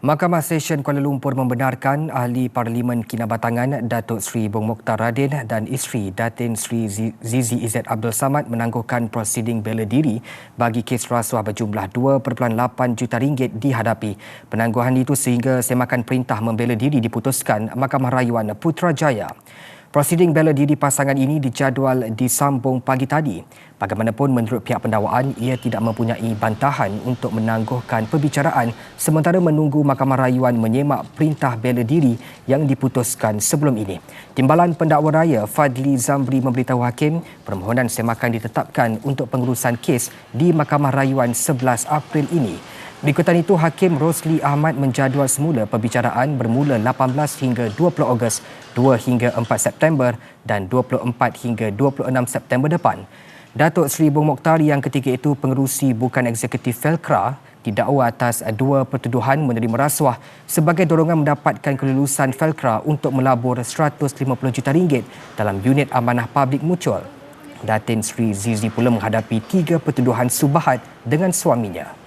Mahkamah Session Kuala Lumpur membenarkan ahli Parlimen Kinabatangan Datuk Seri Bong Mokhtar Radin dan isteri Datin Seri Zizi Izzat Abdul Samad menangguhkan prosiding bela diri bagi kes rasuah berjumlah 2.8 juta ringgit dihadapi. Penangguhan itu sehingga semakan perintah membela diri diputuskan Mahkamah Rayuan Putrajaya. Prosiding bela diri pasangan ini dijadual disambung pagi tadi. Bagaimanapun menurut pihak pendakwaan, ia tidak mempunyai bantahan untuk menangguhkan perbicaraan sementara menunggu Mahkamah Rayuan menyemak perintah bela diri yang diputuskan sebelum ini. Timbalan Pendakwa Raya Fadli Zamri memberitahu hakim permohonan semakan ditetapkan untuk pengurusan kes di Mahkamah Rayuan 11 April ini. Berikutan itu, Hakim Rosli Ahmad menjadual semula perbicaraan bermula 18 hingga 20 Ogos, 2 hingga 4 September dan 24 hingga 26 September depan. Datuk Seri Bong Mokhtar yang ketika itu pengerusi bukan eksekutif Felkra didakwa atas dua pertuduhan menerima rasuah sebagai dorongan mendapatkan kelulusan Felkra untuk melabur 150 juta ringgit dalam unit amanah publik mutual. Datin Sri Zizi pula menghadapi tiga pertuduhan subahat dengan suaminya.